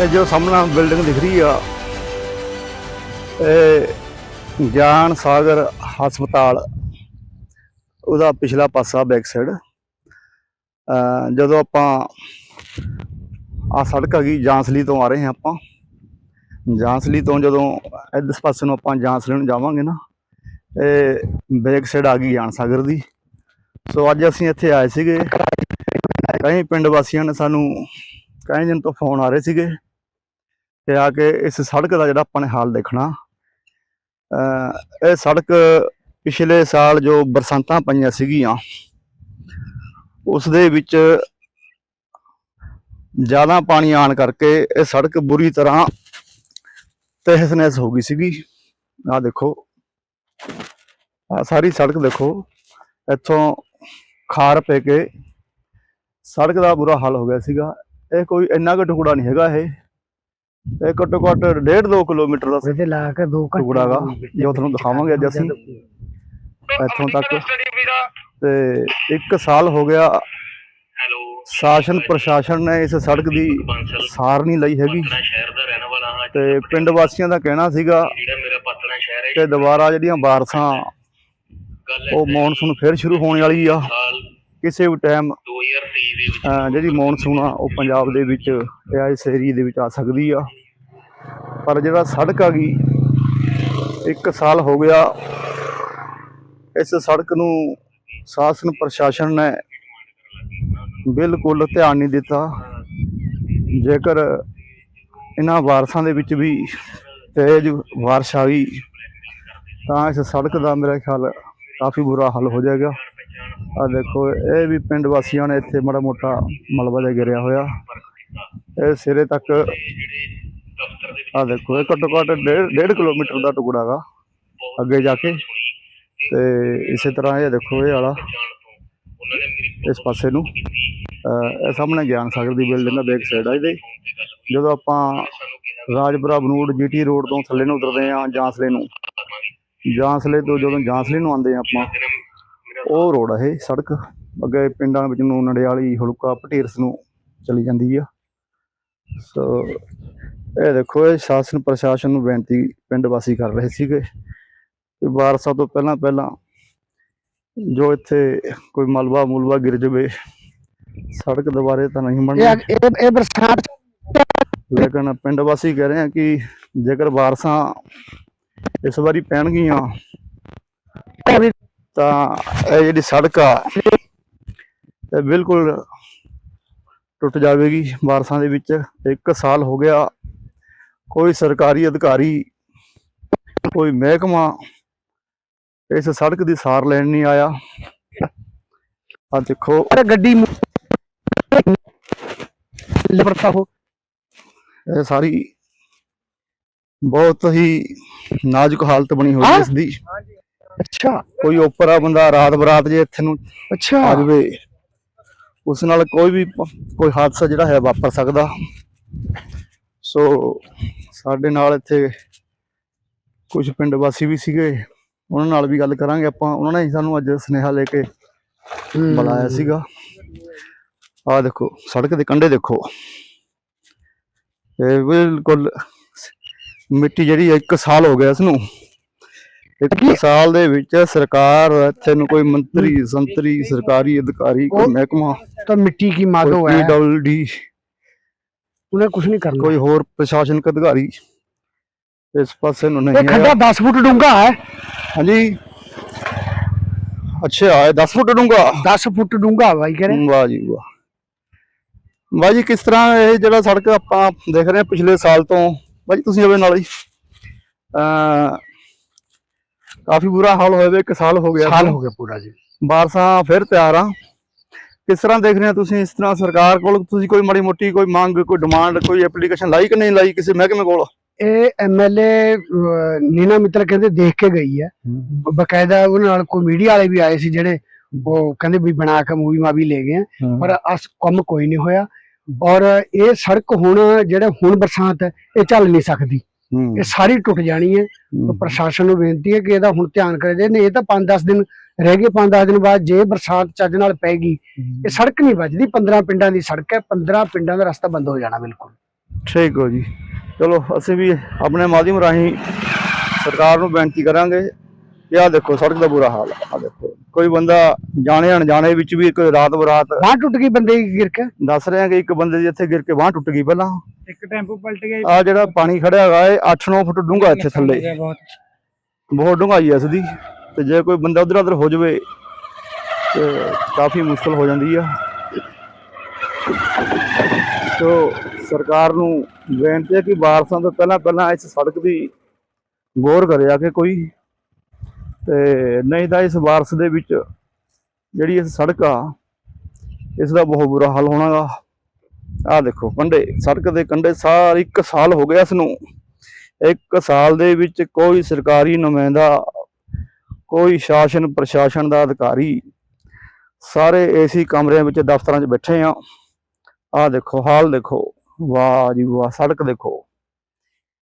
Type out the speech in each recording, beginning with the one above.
ਇਹ ਜੋ ਸਾਹਮਣਾ ਬਿਲਡਿੰਗ ਦਿਖ ਰਹੀ ਆ, ਇਹ ਗਿਆਨ ਸਾਗਰ ਹਸਪਤਾਲ, ਉਹਦਾ ਪਿਛਲਾ ਪਾਸਾ ਬੈਕ ਸਾਈਡ ਜਦੋਂ ਆਪਾਂ ਆ ਸੜਕ ਆ ਗਈ, ਜਾਂਸਲੀ ਤੋਂ ਆ ਰਹੇ ਹਾਂ ਆਪਾਂ। ਜਾਂਸਲੀ ਤੋਂ ਜਦੋਂ ਇਸ ਪਾਸੇ ਨੂੰ ਆਪਾਂ ਜਾਂਸਲੀ ਨੂੰ ਜਾਵਾਂਗੇ ਨਾ, ਇਹ ਬੈਕ ਸਾਈਡ ਆ ਗਈ ਗਿਆਨ ਸਾਗਰ ਦੀ। ਸੋ ਅੱਜ ਅਸੀਂ ਇੱਥੇ ਆਏ ਸੀਗੇ। ਕਈ ਪਿੰਡ ਵਾਸੀਆਂ ਨੇ ਸਾਨੂੰ ਕਈ ਦਿਨ ਤੋਂ ਫੋਨ ਆ ਰਹੇ ਸੀਗੇ। ਤੇ ਆ ਕੇ ਇਸ ਸੜਕ ਦਾ ਜਿਹੜਾ ਆਪਾਂ ਨੇ ਹਾਲ ਦੇਖਣਾ, ਅਹ ਇਹ ਸੜਕ ਪਿਛਲੇ ਸਾਲ ਜੋ ਬਰਸਾਤਾਂ ਪਈਆਂ ਸੀਗੀਆਂ, ਉਸ ਦੇ ਵਿੱਚ ਜ਼ਿਆਦਾ ਪਾਣੀ ਆਣ ਕਰਕੇ ਇਹ ਸੜਕ ਬੁਰੀ ਤਰ੍ਹਾਂ ਤਹਿਸ ਨਹਿਸ ਹੋ ਗਈ ਸੀਗੀ। ਆ ਦੇਖੋ ਆ ਸਾਰੀ ਸੜਕ ਦੇਖੋ, ਇੱਥੋਂ ਖਾਰ ਪੈ ਕੇ ਸੜਕ ਦਾ ਬੁਰਾ ਹਾਲ ਹੋ ਗਿਆ ਸੀਗਾ। ਇਹ ਕੋਈ ਇੰਨਾ ਕੁ ਟੁਕੜਾ ਨਹੀਂ ਹੈਗਾ ਇਹ। ਇਹ ਘੱਟੋ ਘੱਟ 1.5 2 ਕਿਲੋਮੀਟਰ ਦਾ ਇਹਦੇ ਲਾ ਕੇ ਦੋ ਘੰਟੇ ਟੁਕੜਾ ਗਾ ਜੋ ਤੁਹਾਨੂੰ ਦਿਖਾਵਾਂਗੇ ਅੱਜ ਅਸੀਂ। ਇੱਥੋਂ ਤੱਕ। ਤੇ ਇੱਕ ਸਾਲ ਹੋ ਗਿਆ ਹੈਲੋ। ਸ਼ਾਸਨ ਪ੍ਰਸ਼ਾਸਨ ਨੇ ਇਸ ਸੜਕ ਦੀ ਸਾਰ ਨਹੀਂ ਲਈ ਹੈਗੀ। ਤੇ ਪਿੰਡ ਵਾਸੀਆਂ ਦਾ ਕਹਿਣਾ ਸੀਗਾ ਜਿਹੜਾ ਮੇਰਾ ਪਟਨਾ ਸ਼ਹਿਰ ਹੈ। ਕਿ ਦੁਬਾਰਾ ਜਿਹੜੀਆਂ ਬਾਰਿਸ਼ਾਂ ਉਹ ਮੌਨਸੂਨ ਫਿਰ ਸ਼ੁਰੂ ਹੋਣ ਵਾਲੀ ਆ। ਕਿਸੇ ਵੀ ਟਾਈਮ 2023 ਦੇ ਵਿੱਚ ਅਹ ਜਿਹੜੀ ਮੌਨਸੂਨ ਆ ਉਹ ਪੰਜਾਬ ਦੇ ਵਿੱਚ ਜਾਂ ਇਸ ਏਰੀਏ ਦੇ ਵਿੱਚ ਆ ਸਕਦੀ ਆ। ਪਰ ਜਿਹੜਾ ਸੜਕ ਆ ਗਈ, ਇੱਕ ਸਾਲ ਹੋ ਗਿਆ, ਇਸ ਸੜਕ ਨੂੰ ਸ਼ਾਸਨ ਪ੍ਰਸ਼ਾਸਨ ਨੇ ਬਿਲਕੁਲ ਧਿਆਨ ਨਹੀਂ ਦਿੱਤਾ। ਜੇਕਰ ਇਹਨਾਂ ਵਾਰਸ਼ਾਂ ਦੇ ਵਿੱਚ ਵੀ ਤੇਜ਼ ਬਾਰਿਸ਼ ਆ ਗਈ, ਤਾਂ ਇਸ ਸੜਕ ਦਾ ਮੇਰਾ ਖਿਆਲ ਕਾਫੀ ਬੁਰਾ ਹਾਲ ਹੋ ਜਾਏਗਾ। ਆ ਦੇਖੋ, ਇਹ ਵੀ ਪਿੰਡ ਵਾਸੀਆਂ ਨੇ ਇੱਥੇ ਮਾੜਾ ਮੋਟਾ ਮਲਬਾ ਜਿਹਾ ਗਿਰਿਆ ਹੋਇਆ। ਇਹ ਸਿਰੇ ਤੱਕ ਦਫ਼ਤਰ ਆ ਦੇਖੋ, ਇਹ ਘੱਟੋ ਘੱਟ 1.5 ਕਿਲੋਮੀਟਰ ਦਾ ਟੁਕੜਾ ਗਾ, ਅੱਗੇ ਜਾ ਕੇ। ਤੇ ਇਸੇ ਤਰ੍ਹਾਂ ਇਹ ਦੇਖੋ, ਇਹ ਵਾਲਾ ਇਸ ਪਾਸੇ ਨੂੰ ਇਹ ਸਾਹਮਣੇ ਗਿਆਨ ਸਾਗਰ ਦੀ ਬਿਲਡਿੰਗ ਦਾ ਬੈਕ ਸਾਈਡ ਆ ਇਹਦੇ। ਜਦੋਂ ਆਪਾਂ ਰਾਜਪੁਰਾ ਬਨੂੜ ਜੀਟੀ ਰੋਡ ਤੋਂ ਥੱਲੇ ਨੂੰ ਉਤਰਦੇ ਆ ਜਾਂਸਲੇ ਨੂੰ, ਜਾਂਸਲੇ ਤੋਂ ਜਦੋਂ ਜਾਂਸਲੇ ਨੂੰ ਆਉਂਦੇ ਆ ਆਪਾਂ ਉਹ ਰੋਡ ਇਹ ਸੜਕ। ਅੱਗੇ ਪਿੰਡਾਂ ਵਿੱਚ ਨੂੰ ਨੜਿਆਲੀ ਹਲਕਾ ਪਟੇਰਸ ਨੂੰ ਚਲੀ ਜਾਂਦੀ ਆ। ਸੋ ਇਹ ਦੇਖੋ ਇਹ ਸ਼ਾਸਨ ਪ੍ਰਸ਼ਾਸਨ ਨੂੰ ਬੇਨਤੀ ਪਿੰਡ ਵਾਸੀ ਕਰ ਰਹੇ ਸੀਗੇ। ਕਿ ਬਾਰਸਾ ਤੋਂ ਪਹਿਲਾਂ ਪਹਿਲਾਂ ਜੋ ਇੱਥੇ ਕੋਈ ਮਲਬਾ ਮੁਲਬਾ ਗਿਰ ਜਾਵੇ ਸੜਕ ਦੁਬਾਰੇ ਤਾਂ ਨਹੀਂ ਬਣਨੀ। ਇਹ ਇਹ- ਇਹ ਬਰਸਾਤ ਲੇਕਿਨ ਪਿੰਡ ਵਾਸੀ ਕਹਿ ਰਹੇ ਆ ਕਿ ਜੇਕਰ ਬਾਰਸਾਂ ਇਸ ਵਾਰੀ ਪੈਣਗੀਆਂ ਤਾਂ ਇਹ ਜਿਹੜੀ ਸੜਕ ਆ ਇਹ ਬਿਲਕੁਲ ਟੁੱਟ ਜਾਵੇਗੀ ਬਾਰਸਾਂ ਦੇ ਵਿੱਚ। ਇੱਕ ਸਾਲ ਹੋ ਗਿਆ ਕੋਈ ਸਰਕਾਰੀ ਅਧਿਕਾਰੀ ਕੋਈ ਮਹਿਕਮਾ ਇਸ ਸੜਕ ਦੀ ਸਾਰ ਲੈਣ ਨਹੀਂ ਆਇਆ। ਆ ਦੇਖੋ। ਗੱਡੀ ਲਬਰਤਾ ਹੋ। ਇਹ ਸਾਰੀ ਬਹੁਤ ਹੀ ਨਾਜ਼ੁਕ ਹਾਲਤ ਬਣੀ ਹੋਈ ਹੈ ਇਸ ਦੀ। ਅੱਛਾ। ਕੋਈ ਓਪਰਾ ਬੰਦਾ ਰਾਤ ਬਰਾਤ ਜੇ ਇੱਥੇ ਨੂੰ ਅੱਛਾ। ਆ ਜਾਵੇ। ਉਸ ਨਾਲ ਕੋਈ ਵੀ ਕੋਈ ਹਾਦਸਾ ਜਿਹੜਾ ਹੈ ਵਾਪਰ ਸਕਦਾ। ਸੋ ਸਾਡੇ ਨਾਲ ਇੱਥੇ ਕੁਝ ਪਿੰਡ ਵਾਸੀ ਵੀ ਸੀਗੇ। ਉਹਨਾਂ ਨਾਲ ਵੀ ਗੱਲ ਕਰਾਂਗੇ ਆਪਾਂ। ਉਹਨਾਂ ਨੇ ਹੀ ਸਾਨੂੰ ਅੱਜ ਸੁਨੇਹਾ ਲੈ ਕੇ ਬੁਲਾਇਆ ਸੀਗਾ। ਆਹ ਦੇਖੋ ਸੜਕ ਦੇ ਕੰਢੇ ਦੇਖੋ। ਇਹ ਬਿਲਕੁਲ ਮਿੱਟੀ ਜਿਹੜੀ ਇੱਕ ਸਾਲ ਹੋ ਗਿਆ ਇਸ ਨੂੰ। ਇੱਕ ਸਾਲ ਦੇ ਵਿੱਚ ਸਰਕਾਰ ਇੱਥੇ ਨੂੰ ਕੋਈ ਮੰਤਰੀ ਸੰਤਰੀ ਸਰਕਾਰੀ ਅਧਿਕਾਰੀ ਕੋਈ ਮਹਿਕਮਾ ਤਾਂ ਮਿੱਟੀ ਕੀ ਕੋਈ ਹੈ। ਪੀਡਬਲਡੀ ਉਹਨੇ ਕੁਝ ਨਹੀਂ ਕਰਨਾ। ਕੋਈ ਹੋਰ ਪ੍ਰਸ਼ਾਸਨਿਕ ਅਧਿਕਾਰੀ ਇਸ ਪਾਸੇ ਨੂੰ ਇਹ ਨਹੀਂ ਖੱਡਾ ਹੈ 10 ਫੁੱਟ ਡੂੰਘਾ ਹੈ। ਹਾਂਜੀ। ਅੱਛਾ ਇਹ 10 ਫੁੱਟ ਡੂੰਘਾ। 10 ਫੁੱਟ ਡੂੰਘਾ ਬਾਈ ਕਹ ਰਹੇ। ਵਾਹ ਜੀ ਵਾਹ। ਵਾਹ ਜੀ ਕਿਸ ਤਰ੍ਹਾਂ ਇਹ ਜਿਹੜਾ ਸੜਕ ਆਪਾਂ ਦੇਖ ਰਹੇ ਹਾਂ ਪਿਛਲੇ ਸਾਲ ਤੋਂ। ਜੀ ਤੁਸੀਂ ਇਹਦੇ ਨਾਲ ਹੀ। ਅ ਕਾਫੀ ਬੁਰਾ ਹਾਲ ਹੋਇਆ ਵੇ ਇੱਕ ਸਾਲ ਹੋ ਗਿਆ ਸਾਲ ਹੋ ਗਿਆ ਪੂਰਾ ਜੀ। ਬਾਰਸਾਂ ਫਿਰ ਤਿਆਰ ਆ। ਕਿਸ ਤਰ੍ਹਾਂ ਦੇਖ ਰਹੇ ਹੋ ਤੁਸੀਂ ਇਸ ਤਰ੍ਹਾਂ ਸਰਕਾਰ ਕੋਲ? ਤੁਸੀਂ ਕੋਈ ਮਾੜੀ ਮੋਟੀ ਕੋਈ ਮੰਗ ਕੋਈ ਡਿਮਾਂਡ ਕੋਈ ਐਪਲੀਕੇਸ਼ਨ ਲਾਈ ਕਿ ਨਹੀਂ ਲਾਈ ਕਿਸੇ ਮਹਿਕਮੇ ਕੋਲ? ਇਹ ਐਮਐਲਏ ਨੀਨਾ ਮਿੱਤਲ ਕਹਿੰਦੇ ਦੇਖ ਕੇ ਗਈ ਹੈ। ਬਕਾਇਦਾ ਉਹਨਾਂ ਨਾਲ ਕੋਈ ਮੀਡੀਆ ਵਾਲੇ ਵੀ ਆਏ ਸੀ ਜਿਹੜੇ ਉਹ ਕਹਿੰਦੇ ਵੀ ਬਣਾ ਕੇ ਮੂਵੀ ਮਾ ਵੀ ਲੈ ਗਏ ਪਰ ਅਸ ਕੰਮ ਕੋਈ ਨਹੀਂ ਹੋਇਆ। ਔਰ ਇਹ ਸੜਕ ਹੁਣ ਜਿਹੜੇ ਹੁਣ ਬਰਸਾਤ ਹੈ ਇਹ ਚੱਲ ਨਹੀਂ ਸਕਦੀ। ਇਹ ਸਾਰੀ ਟੁੱਟ ਜਾਣੀ ਹੈ। ਪ੍ਰਸ਼ਾਸਨ ਨੂੰ ਬੇਨਤੀ ਹੈ ਕਿ ਇਹਦਾ ਹੁਣ ਧਿਆਨ ਕਰੇ ਜੇ ਨਹੀਂ ਇਹ ਤਾਂ 5-10 ਦਿਨ ਰਹਿ ਗਏ। 5-10 ਦਿਨ ਬਾਅਦ ਜੇ ਬਰਸਾਤ ਚੱਜ ਨਾਲ ਪੈਗੀ ਇਹ ਸੜਕ ਨਹੀਂ ਵੱਜਦੀ। 15 ਪਿੰਡਾਂ ਦੀ ਸੜਕ ਹੈ। 15 ਪਿੰਡਾਂ ਦਾ ਰਸਤਾ ਬੰਦ ਹੋ ਜਾਣਾ ਬਿਲਕੁਲ। ਠੀਕ ਹੋ ਜੀ। ਚਲੋ ਅਸੀਂ ਵੀ ਆਪਣੇ ਮਾਧਿਅਮ ਰਾਹੀਂ ਸਰਕਾਰ ਨੂੰ ਬੇਨਤੀ ਕਰਾਂਗੇ। ਕਿ ਆਹ ਦੇਖੋ ਸੜਕ ਦਾ ਬੁਰਾ ਹਾਲ ਆ ਦੇਖੋ। ਕੋਈ ਬੰਦਾ ਜਾਣੇ ਅਣਜਾਣੇ ਵਿੱਚ ਵੀ ਕੋਈ ਰਾਤ ਬਰਾਤ ਬਾਂਹ ਟੁੱਟ ਗਈ ਬੰਦੇ ਦੀ ਗਿਰ ਕੇ? ਦੱਸ ਰਹੇ ਆ ਕਿ ਇੱਕ ਬੰਦੇ ਦੀ ਇੱਥੇ ਗਿਰ ਕੇ ਬਾਂਹ ਟੁੱਟ ਗਈ ਪਹਿਲਾਂ। ਇੱਕ ਟੈਂਪੂ ਪਲਟ ਗਿਆ ਆ ਜਿਹੜਾ ਪਾਣੀ ਖੜਿਆ ਹੈਗਾ ਇਹ 8-9 ਫੁੱਟ ਡੂੰਘਾ ਇੱਥੇ ਥੱਲੇ। ਬਹੁਤ। ਡੂੰਘਾਈ ਹੈ ਇਸ ਦੀ। ਤੇ ਜੇ ਕੋਈ ਬੰਦਾ ਉਧਰ ਉਧਰ ਹੋ ਜਾਵੇ ਤੇ ਕਾਫੀ ਮੁਸ਼ਕਲ ਹੋ ਜਾਂਦੀ ਆ। ਤੋ ਸਰਕਾਰ ਨੂੰ ਬੇਨਤੀ ਹੈ ਕਿ ਬਾਰਸਾਂ ਤੋਂ ਪਹਿਲਾਂ ਪਹਿਲਾਂ ਇਸ ਸੜਕ ਦੀ ਗੌਰ ਕਰਿਆ ਕਿ ਕੋਈ। ਤੇ ਨਹੀਂ ਤਾਂ ਇਸ ਵਾਰਸ ਦੇ ਵਿੱਚ ਜਿਹੜੀ ਇਹ ਸੜਕ ਆ, ਇਸ ਦਾ ਬਹੁਤ ਬੁਰਾ ਹਾਲ ਹੋਣਾਗਾ ਆਹ ਦੇਖੋ ਕੰਢੇ, ਸੜਕ ਦੇ ਕੰਢੇ ਸਾਰ ਇੱਕ ਸਾਲ ਹੋ ਗਿਆ ਇਸ ਨੂੰ ਇੱਕ ਸਾਲ ਦੇ ਵਿੱਚ ਕੋਈ ਸਰਕਾਰੀ ਨੁਮਾਇੰਦਾ, ਕੋਈ ਸ਼ਾਸਨ ਪ੍ਰਸ਼ਾਸਨ ਦਾ ਅਧਿਕਾਰੀ ਸਾਰੇ ਏਸੀ ਕਮਰਿਆਂ ਵਿੱਚ ਦਫ਼ਤਰਾਂ 'ਚ ਬੈਠੇ ਆ। ਆਹ ਦੇਖੋ, ਹਾਲ ਦੇਖੋ। ਵਾਹ ਜੀ ਵਾਹ, ਸੜਕ ਦੇਖੋ।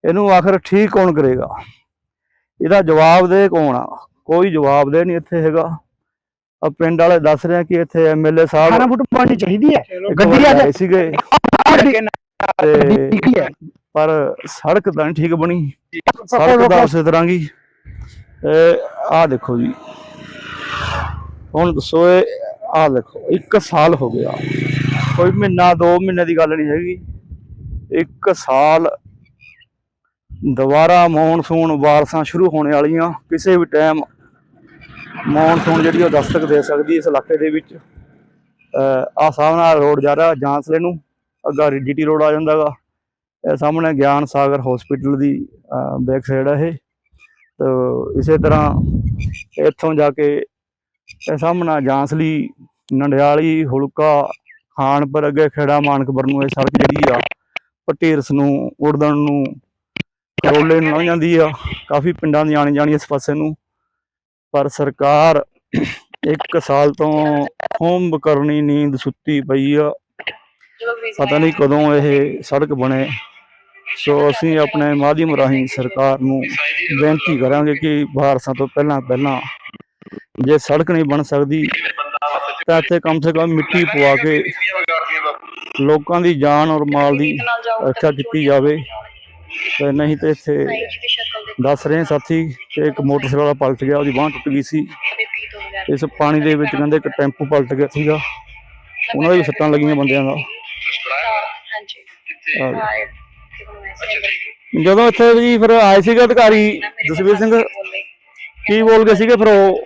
ਇਹਨੂੰ ਆਖਰ ਠੀਕ ਕੌਣ ਕਰੇਗਾ? ਇਹਦਾ ਜਵਾਬ ਦੇ ਕੌਣ ਆ? ਕੋਈ ਜਵਾਬ ਦੇ ਨਹੀਂ ਇੱਥੇ ਹੈਗਾ। ਆ ਪਿੰਡ ਵਾਲੇ ਦੱਸ ਰਹੇ ਆ ਕਿ ਇੱਥੇ ਐਮਐਲਏ 18 ਸਾਹਿਬ ਫੁੱਟ ਪਾਣੀ ਚਾਹੀਦੀ ਹੈ। ਗੱਡੀ ਆ ਆਏ ਸੀਗੇ। ਤੇ ਪਰ ਸੜਕ ਤਾਂ ਠੀਕ ਬਣੀ। ਸੜਕ ਦਾ ਉਸੇ ਤਰ੍ਹਾਂ ਇਹ ਆਹ ਦੇਖੋ ਜੀ। ਹੁਣ ਦੱਸੋ ਇਹ ਆਹ ਦੇਖੋ ਇੱਕ ਸਾਲ ਹੋ ਗਿਆ। ਕੋਈ ਮਹੀਨਾ ਦੋ ਮਹੀਨੇ ਦੀ ਗੱਲ ਨਹੀਂ ਹੈਗੀ। ਇੱਕ ਸਾਲ ਦੁਬਾਰਾ ਮੌਨਸੂਨ ਬਾਰਸਾਂ ਸ਼ੁਰੂ ਹੋਣੇ ਵਾਲੀਆਂ ਕਿਸੇ ਵੀ ਟਾਈਮ ਮੌਨਸੂਨ ਜਿਹੜੀ ਉਹ ਦਸਤਕ ਦੇ ਸਕਦੀ ਇਸ ਇਲਾਕੇ ਦੇ ਵਿੱਚ। ਆ ਸਾਹਮਣਾ ਰੋਡ ਜਾ ਰਿਹਾ ਜਾਂਸਲੇ ਨੂੰ, ਅੱਗਾ ਜੀਟੀ ਰੋਡ ਆ ਜਾਂਦਾਗਾ ਇਹ ਸਾਹਮਣੇ ਗਿਆਨ ਸਾਗਰ ਹਸਪੀਟਲ ਦੀ ਬੈਕ ਸਾਈਡ ਹੈ ਇਹ। ਤੇ ਇਸੇ ਤਰ੍ਹਾਂ ਇੱਥੋਂ ਜਾ ਕੇ ਇਹ ਸਾਹਮਣਾ ਜਾਂਸਲੀ, ਨੰਡਿਆਲੀ, ਹੁਲਕਾ, ਖਾਨਪੁਰ, ਅੱਗੇ ਖੇੜਾ ਮਾਨਕਪੁਰ ਨੂੰ ਇਹ ਸੜਕ ਜਿਹੜੀ ਆ ਪਟੇਰਸ ਨੂੰ, ਉੜਦਣ ਨੂੰ ਕਰੋਲੇ ਨੂੰ ਲੰਘ ਜਾਂਦੀ ਆ। ਕਾਫੀ ਪਿੰਡਾਂ ਦੀ ਆਣੀ ਜਾਣੀ ਇਸ ਪਾਸੇ ਨੂੰ। ਪਰ ਸਰਕਾਰ ਇੱਕ ਸਾਲ ਤੋਂ ਹੋਮ ਕਰਨੀ ਨੀਂਦ ਸੁੱਤੀ ਪਈ ਆ। ਪਤਾ ਨਹੀਂ ਕਦੋਂ ਇਹ ਸੜਕ ਬਣੇ। ਸੋ ਅਸੀਂ ਆਪਣੇ ਮਾਧਿਅਮ ਰਾਹੀਂ ਸਰਕਾਰ ਨੂੰ ਬੇਨਤੀ ਕਰਾਂਗੇ ਕਿ ਬਾਰਸਾਂ ਤੋਂ ਪਹਿਲਾਂ ਪਹਿਲਾਂ ਜੇ ਸੜਕ ਨਹੀਂ ਬਣ ਸਕਦੀ, ਤਾਂ ਇੱਥੇ ਕਮ ਸੇ ਕਮ ਮਿੱਟੀ ਪਵਾ ਕੇ ਲੋਕਾਂ ਦੀ ਜਾਨ ਔਰ ਮਾਲ ਦੀ ਰੱਖਿਆ ਕੀਤੀ ਜਾਵੇ। ਤੇ ਨਹੀਂ ਤੇ ਇੱਥੇ ਦੱਸ ਰਹੇ ਸਾਥੀ ਕਿ ਇੱਕ ਮੋਟਰਸਾਈਕਲ ਵਾਲਾ ਪਲਟ ਗਿਆ, ਉਹਦੀ ਬਾਂਹ ਟੁੱਟ ਗਈ ਸੀ। ਇਸ ਪਾਣੀ ਦੇ ਵਿੱਚ ਕਹਿੰਦੇ ਇੱਕ ਟੈਂਪੂ ਪਲਟ ਗਿਆ ਸੀਗਾ। ਉਹਨਾਂ ਦੇ ਵੀ ਸੱਟਾਂ ਲੱਗੀਆਂ ਬੰਦਿਆਂ ਦਾ। ਜਦੋਂ ਇੱਥੇ ਜੀ ਫਿਰ ਆਏ ਸੀਗੇ ਅਧਿਕਾਰੀ ਜਸਵੀਰ ਸਿੰਘ, ਕੀ ਬੋਲ ਗਏ ਸੀਗੇ ਫਿਰ ਉਹ?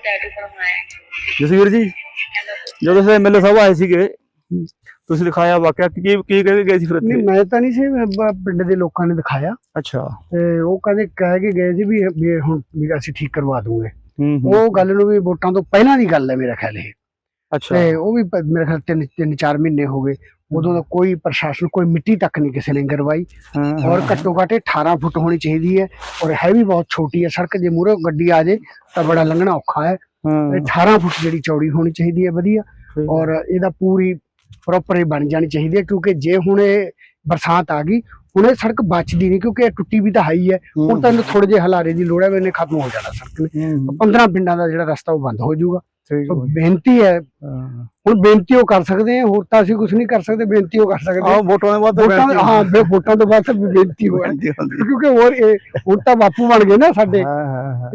ਜਸਵੀਰ ਜੀ, ਜਦੋਂ ਸੇ ਐਮਐਲਏ ਸਾਹਿਬ ਆਏ ਸੀਗੇ ਤੁਸੀਂ ਦਿਖਾਇਆ ਵਾਕਿਆ ਕੀ ਕੀ ਕਹਿ ਕੇ ਗਏ ਸੀ ਫਿਰ ਨਹੀਂ ਮੈਂ ਤਾਂ ਨਹੀਂ ਸੀ ਬ- ਪਿੰਡ ਦੇ ਲੋਕਾਂ ਨੇ ਦਿਖਾਇਆ। ਅੱਛਾ। ਤੇ ਉਹ ਕਹਿੰਦੇ ਕਹਿ ਕੇ ਗਏ ਸੀ ਵੀ ਇਹ- ਵੀ ਇਹ ਹੁਣ ਵੀ ਅਸੀਂ ਠੀਕ ਕਰਵਾ ਦੂੰਗੇ। ਹੂੰ ਹੂੰ। ਉਹ ਗੱਲ ਨੂੰ ਵੀ ਵੋਟਾਂ ਤੋਂ ਪਹਿਲਾਂ ਦੀ ਗੱਲ ਹੈ ਮੇਰਾ ਖਿਆਲ ਇਹ। ਅੱਛਾ। ਤੇ ਉਹ ਵੀ ਪ- ਮੇਰੇ ਖਿਆਲ ਤਿੰਨ ਤਿੰਨ ਚਾਰ ਮਹੀਨੇ ਹੋ ਗਏ। ਉਦੋਂ ਦਾ ਕੋਈ ਪ੍ਰਸ਼ਾਸਨ ਕੋਈ ਮਿੱਟੀ ਤੱਕ ਨਹੀਂ ਕਿਸੇ ਨੇ ਗਰਵਾਈ ਹਾਂ, ਹਾਂ। ਔਰ ਘੱਟੋ ਘੱਟ ਇਹ 18 ਫੁੱਟ ਹੋਣੀ ਚਾਹੀਦੀ ਹੈ ਔਰ ਹੈ ਵੀ ਬਹੁਤ ਛੋਟੀ ਹੈ ਸੜਕ। ਜੇ ਮੂਹਰੇ ਗੱਡੀ ਆ ਜੇ ਤਾਂ ਬੜਾ ਲੰਘਣਾ ਔਖਾ ਹੈ। ਹਾਂ, ਇਹ 18 ਫੁੱਟ ਜਿਹੜੀ ਚੌੜੀ ਹੋਣੀ ਚਾਹੀਦੀ ਹੈ ਵਧੀਆ। ਠੀਕ। ਔਰ ਇਹਦਾ ਪੂਰੀ ਪ੍ਰੋਪਰ ਹੀ ਬਣ ਜਾਣੀ ਚਾਹੀਦੀ ਹੈ ਕਿਉਂਕਿ ਜੇ ਹੁਣ ਇਹ ਬਰਸਾਤ ਆ ਗਈ ਹੁਣ ਇਹ ਸੜਕ ਬਚਦੀ ਨਹੀਂ ਕਿਉਂਕਿ ਇਹ ਟੁੱਟੀ ਵੀ ਤਾਂ ਹੈ ਹੀ ਹੁਣ ਤਾਂ ਇਹਨੂੰ ਥੋੜੇ ਜਿਹੇ ਹਲਾਰੇ ਦੀ ਲੋੜ ਹੈ ਵੀ ਇਹਨੇ ਖਤਮ ਹੋ ਜਾਣਾ ਸੜਕ ਨੇ। ਹੂੰ, 15 ਪਿੰਡਾਂ ਦਾ ਜਿਹੜਾ ਰਸਤਾ ਉਹ ਬੰਦ ਹੋ ਜਾਊਗਾ। ਬੇਨਤੀ ਹੈ। ਹੁਣ ਬੇਨਤੀ ਉਹ ਕਰ ਸਕਦੇ ਆ ਹੋਰ ਤਾਂ ਅਸੀਂ ਕੁਝ ਨਹੀਂ ਕਰ ਸਕਦੇ ਬੇਨਤੀ ਉਹ ਕਰ ਸਕਦੇ ਹਾਂ। ਵੋਟਾਂ ਦੇ ਬਾਅਦ ਹਾਂ ਬੇ- ਵੋਟਾਂ ਤੋਂ ਬਾਅਦ ਬੇਨਤੀ ਹੁੰਦੀ ਕਿਉਂਕਿ ਹੋਰ ਇਹ ਹੁਣ ਤਾਂ ਬਾਪੂ ਬਣ ਗਏ ਨਾ ਸਾਡੇ।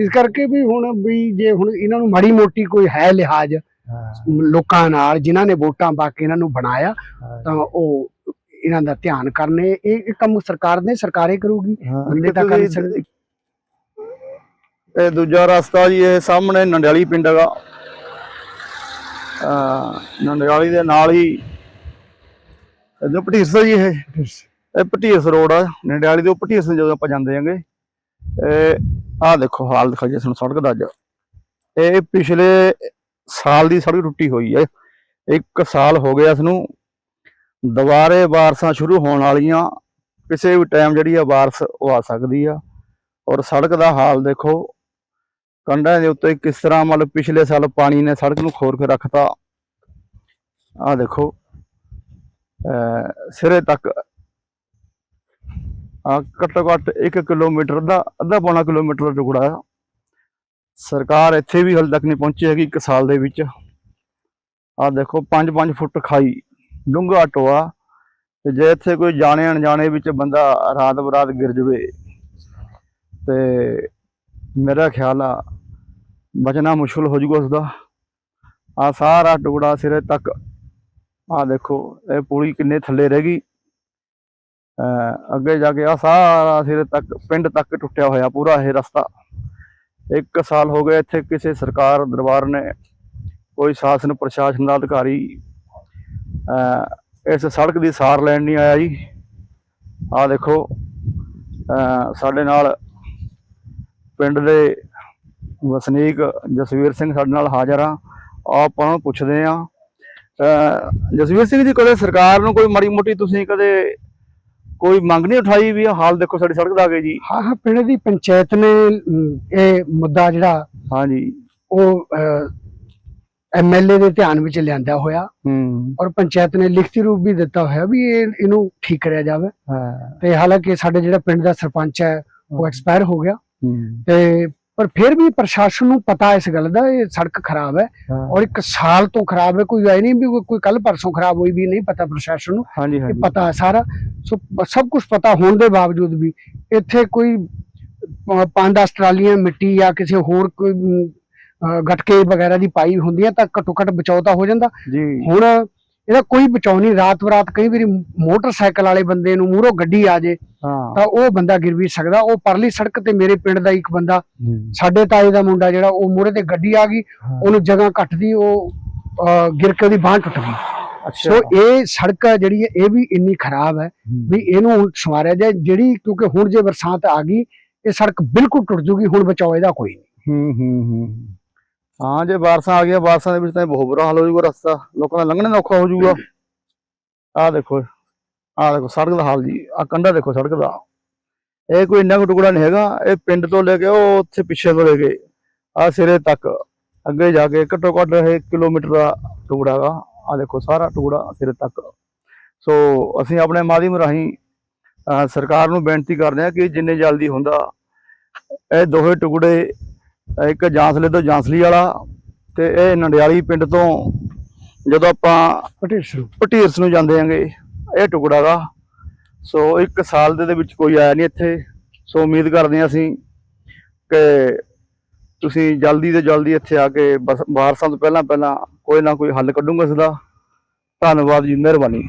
ਇਸ ਕਰਕੇ ਵੀ ਹੁਣ ਵੀ ਜੇ ਹੁਣ ਇਹਨਾਂ ਨੂੰ ਮਾੜੀ ਮੋਟੀ ਕੋਈ ਹੈ ਲਿਹਾਜ਼ ਲੋਕਾਂ ਨਾਲ ਜਿਨ੍ਹਾਂ ਨੇ ਵੋਟਾਂ ਪਾ ਕੇ ਇਹਨਾਂ ਨੂੰ ਬਣਾਇਆ। ਤਾਂ ਉਹ ਇਹਨਾਂ ਦਾ ਧਿਆਨ ਕਰਨੇ ਇਹ ਕੰਮ ਸਰਕਾਰ ਨੇ ਸਰਕਾਰੇ ਕਰੂਗੀ। ਬੰਦੇ ਤਾਂ ਕਰ ਸਕਦੇ। ਇਹ ਦੂਜਾ ਰਸਤਾ ਜੀ ਇਹ ਸਾਹਮਣੇ ਨੰਡਿਆਲੀ ਪਿੰਡ ਹੈਗਾ। ਆ ਨੰਡਿਆਲੀ ਦੇ ਨਾਲ ਹੀ ਇਧਰ ਪਟੀਸਾ ਜੀ ਇਹ। ਇਹ ਪਟੀਸ ਰੋਡ ਆ ਨੰਡਿਆਲੀ ਤੋਂ ਪਟੀਸ ਜਦੋਂ ਆਪਾਂ ਜਾਂਦੇ ਆਂਗੇ ਇਹ ਆਹ ਦੇਖੋ ਹਾਲ ਦਿਖਾ ਜੀ ਤੁਹਾਨੂੰ ਸੜਕ ਦਾ ਅੱਜ ਇਹ ਪਿਛਲੇ ਸਾਲ ਦੀ ਸੜਕ ਟੁੱਟੀ ਹੋਈ ਹੈ। ਇੱਕ ਸਾਲ ਹੋ ਗਿਆ ਇਸ ਨੂੰ ਦੁਬਾਰੇ ਬਾਰਸਾਂ ਸ਼ੁਰੂ ਹੋਣ ਵਾਲੀਆਂ ਕਿਸੇ ਵੀ ਟਾਈਮ ਜਿਹੜੀ ਆ ਬਾਰਸ ਉਹ ਆ ਸਕਦੀ ਆ। ਔਰ ਸੜਕ ਦਾ ਹਾਲ ਦੇਖੋ। ਕੰਢਾਂ ਦੇ ਉੱਤੇ ਕਿਸ ਤਰ੍ਹਾਂ ਮਤਲਬ ਪਿਛਲੇ ਸਾਲ ਪਾਣੀ ਨੇ ਸੜਕ ਨੂੰ ਖੋਰ ਕੇ ਰੱਖਤਾ। ਆਹ ਦੇਖੋ। ਸਿਰੇ ਤੱਕ। ਆ ਘੱਟੋ ਘੱਟ 1 ਕਿਲੋਮੀਟਰ ਦਾ ਅੱਧਾ ਪੌਣਾ ਕਿਲੋਮੀਟਰ ਦਾ ਟੁਕੜਾ ਆ। ਸਰਕਾਰ ਇੱਥੇ ਵੀ ਹਾਲੇ ਤੱਕ ਨਹੀਂ ਪਹੁੰਚੀ ਹੈਗੀ ਇੱਕ ਸਾਲ ਦੇ ਵਿੱਚ। ਆਹ ਦੇਖੋ 5-5 ਫੁੱਟ ਖਾਈ, ਡੂੰਘਾ ਟੋਆ ਤੇ ਜੇ ਇੱਥੇ ਕੋਈ ਜਾਣੇ ਅਣਜਾਣੇ ਵਿੱਚ ਬੰਦਾ ਰਾਤ ਬਰਾਤ ਗਿਰ ਜਵੇ ਤੇ ਮੇਰਾ ਖਿਆਲ ਆ ਬਚਣਾ ਮੁਸ਼ਕਲ ਹੋ ਜੂਗਾ ਉਸਦਾ। ਆ ਸਾਰਾ ਟੁਕੜਾ ਸਿਰੇ ਤੱਕ ਆ ਦੇਖੋ, ਇਹ ਪੁਲੀ ਕਿੰਨੇ ਥੱਲੇ ਰਹਿ ਗਈ। ਅੱਗੇ ਜਾ ਕੇ ਆ ਸਾਰਾ ਸਿਰੇ ਤੱਕ, ਪਿੰਡ ਤੱਕ ਟੁੱਟਿਆ ਹੋਇਆ ਪੂਰਾ ਇਹ ਰਸਤਾ। ਇੱਕ ਸਾਲ ਹੋ ਗਿਆ ਇੱਥੇ ਕਿਸੇ ਸਰਕਾਰ ਦਰਬਾਰ ਨੇ ਕੋਈ ਸ਼ਾਸਨ ਪ੍ਰਸ਼ਾਸਨ ਦਾ ਅਧਿਕਾਰੀ ਇਸ ਸੜਕ ਦੀ ਸਾਰ ਲੈਣ ਨਹੀਂ ਆਇਆ ਜੀ। ਆਹ ਦੇਖੋ ਸਾਡੇ ਨਾਲ ਪਿੰਡ ਦੇ ਵਸਨੀਕ ਜਸਵੀਰ ਸਿੰਘ ਸਾਡੇ ਨਾਲ ਹਾਜ਼ਰ ਆ। ਆਪਾਂ ਨੂੰ ਪੁੱਛਦੇ ਆ ਜਸਵੀਰ ਸਿੰਘ ਜੀ, ਕਦੇ ਸਰਕਾਰ ਨੂੰ ਕੋਈ ਮਾੜੀ ਮੋਟੀ ਤੁਸੀਂ ਕਦੇ ਕੋਈ ਮੰਗ ਨਹੀਂ ਉਠਾਈ ਵੀ ਹਾਲ ਦੇਖੋ ਸਾਡੀ ਸੜਕ ਦਾ ਆ ਜੀ। ਹਾਂ ਹਾਂ ਪਿੰਡ ਦੀ ਪੰਚਾਇਤ ਨੇ ਇਹ ਮੁੱਦਾ ਜਿਹੜਾ ਹਾਂਜੀ ਉਹ ਐਮਐਲਏ ਦੇ ਧਿਆਨ ਵਿੱਚ ਲਿਆਂਦਾ ਹੋਇਆ ਹੂੰ। ਔਰ ਪੰਚਾਇਤ ਨੇ ਲਿਖਤੀ ਰੂਪ ਵੀ ਦਿੱਤਾ ਹੋਇਆ ਵੀ ਇਹ ਇਹਨੂੰ ਠੀਕ ਕਰਿਆ ਜਾਵੇ। ਹਾਂ। ਤੇ ਹਾਲਾਂਕਿ ਸਾਡੇ ਜਿਹੜਾ ਪਿੰਡ ਦਾ ਸਰਪੰਚ ਹੈ ਉਹ ਐਕਸਪਾਇਰ ਹੋ ਗਿਆ। ਤੇ ਪਰ ਫਿਰ ਵੀ ਪ੍ਰਸ਼ਾਸਨ ਨੂੰ ਪਤਾ ਇਸ ਗੱਲ ਦਾ ਇਹ ਸੜਕ ਖਰਾਬ ਹੈ ਔਰ ਇੱਕ ਸਾਲ ਤੋਂ ਖਰਾਬ ਹੈ ਕੋਈ ਆਈ ਨਹੀਂ ਵੀ ਕੋਈ ਕੱਲ ਪਰਸੋਂ ਖਰਾਬ ਹੋਈ ਵੀ ਨਹੀਂ ਪਤਾ ਪ੍ਰਸ਼ਾਸਨ ਨੂੰ ਹਾਂਜੀ ਇਹ ਹਾਂਜੀ। ਪਤਾ ਹੈ ਸਾਰਾ। ਸੋ ਸਭ ਕੁਝ ਪਤਾ ਹੋਣ ਦੇ ਬਾਵਜੂਦ ਵੀ ਇੱਥੇ ਕੋਈ ਪ- ਪੰਜ ਦਸ ਟਰਾਲੀਆਂ ਮਿੱਟੀ ਜਾਂ ਕਿਸੇ ਹੋਰ ਕੋਈ ਗਟਕੇ ਵਗੈਰਾ ਦੀ ਪਾਈ ਹੁੰਦੀ ਹੈ ਤਾਂ ਘੱਟੋ ਘੱਟ ਬਚਾਓ ਤਾਂ ਹੋ ਜਾਂਦਾ। ਹੁਣ ਇਹਦਾ ਕੋਈ ਬਚਾਓ ਨਹੀਂ ਰਾਤ ਬਰਾਤ ਕਈ ਵਾਰੀ ਮੋਟਰਸਾਈਕਲ ਵਾਲੇ ਬੰਦੇ ਨੂੰ ਮੂਹਰੋਂ ਗੱਡੀ ਆ ਜੇ ਤਾਂ ਉਹ ਬੰਦਾ ਗਿਰ ਵੀ ਸਕਦਾ। ਉਹ ਪਰਲੀ ਸੜਕ ਤੇ ਮੇਰੇ ਪਿੰਡ ਦਾ ਇੱਕ ਬੰਦਾ। ਸਾਡੇ ਤਾਏ ਦਾ ਮੁੰਡਾ ਜਿਹੜਾ ਉਹ ਮੂਹਰੇ ਤੇ ਗੱਡੀ ਆ ਗਈ। ਉਹਨੂੰ ਜਗ੍ਹਾ ਘੱਟਦੀ ਉਹ ਗਿਰ ਕੇ ਉਹਦੀ ਬਾਂਹ ਟੁੱਟ ਗਈ। ਸੋ ਇਹ ਸੜਕ ਜਿਹੜੀ ਹੈ, ਇਹ ਵੀ ਇੰਨੀ ਖਰਾਬ ਹੈ ਵੀ ਇਹਨੂੰ ਸੰਵਾਰਿਆ ਜਾਏ ਜਿਹੜੀ ਕਿਉਂਕਿ ਹੁਣ ਜੇ ਬਰਸਾਤ ਆ ਗਈ ਇਹ ਸੜਕ ਬਿਲਕੁਲ ਟੁੱਟ ਜੂਗੀ ਹੁਣ ਬਚਾਓ ਇਹਦਾ ਕੋਈ ਨਹੀਂ। ਹੂੰ ਹੂੰ ਹੂੰ। ਹਾਂ, ਜੇ ਬਾਰਸਾਂ ਆ ਗਈਆਂ, ਬਾਰਸਾਂ ਦੇ ਵਿੱਚ ਤਾਂ ਬਹੁਤ ਬੁਰਾ ਹਾਲ ਹੋ ਜਾਊਗਾ ਰਸਤਾ। ਲੋਕਾਂ ਦਾ ਲੰਘਣਾ ਔਖਾ ਹੋ ਜਾਊਗਾ। ਆਹ ਦੇਖੋ ਆਹ ਦੇਖੋ, ਸੜਕ ਦਾ ਹਾਲ ਜੀ। ਆਹ ਕੰਡਾ ਦੇਖੋ, ਸੜਕ ਦਾ। ਇਹ ਕੋਈ ਇੰਨਾ ਕੁ ਟੁਕੜਾ ਨਹੀਂ ਹੈਗਾ। ਇਹ ਪਿੰਡ ਤੋਂ ਲੈ ਕੇ ਉਹ ਉੱਥੇ ਪਿੱਛੇ ਤੋਂ ਲੈ ਕੇ, ਆਹ ਸਿਰੇ ਤੱਕ। ਅੱਗੇ ਜਾ ਕੇ ਘੱਟੋ ਘੱਟ ਇਹ ਕਿਲੋਮੀਟਰ ਦਾ ਟੁਕੜਾ ਹੈਗਾ। ਆਹ ਦੇਖੋ, ਸਾਰਾ ਟੁਕੜਾ ਸਿਰੇ ਤੱਕ। ਸੋ, ਅਸੀਂ ਆਪਣੇ ਮਾਧਿਅਮ ਰਾਹੀਂ ਸਰਕਾਰ ਨੂੰ ਬੇਨਤੀ ਕਰਦੇ ਹਾਂ ਕਿ ਜਿੰਨੇ ਜਲਦੀ ਹੁੰਦਾ, ਇਹ ਦੋਹੇ ਟੁਕੜੇ ਇੱਕ ਜਾਂਸਲੇ ਤੋਂ ਜਾਂਸਲੀ ਵਾਲਾ ਤੇ ਇਹ ਨੰਡਿਆਲੀ ਪਿੰਡ ਤੋਂ ਜਦੋਂ ਆਪਾਂ ਪਟੇਲ ਸਰੂ। ਪਟੀਰਸ ਨੂੰ ਜਾਂਦੇ ਆਂਗੇ ਇਹ ਟੁਕੜਾ ਗਾ। ਸੋ ਇੱਕ ਸਾਲ ਦੇ ਦੇ ਵਿੱਚ ਕੋਈ ਆਇਆ ਨਹੀਂ ਇੱਥੇ। ਸੋ ਉਮੀਦ ਕਰਦੇ ਹਾਂ ਅਸੀਂ ਕਿ ਤੁਸੀਂ ਜਲਦੀ ਤੋਂ ਜਲਦੀ ਇੱਥੇ ਆ ਕੇ ਬਸ ਬਾਰਸਾਂ ਤੋਂ ਪਹਿਲਾਂ ਪਹਿਲਾਂ ਕੋਈ ਨਾ ਕੋਈ ਹੱਲ ਕੱਢੂਗੇ ਇਸ ਦਾ। ਧੰਨਵਾਦ ਜੀ ਮਿਹਰਬਾਨੀ।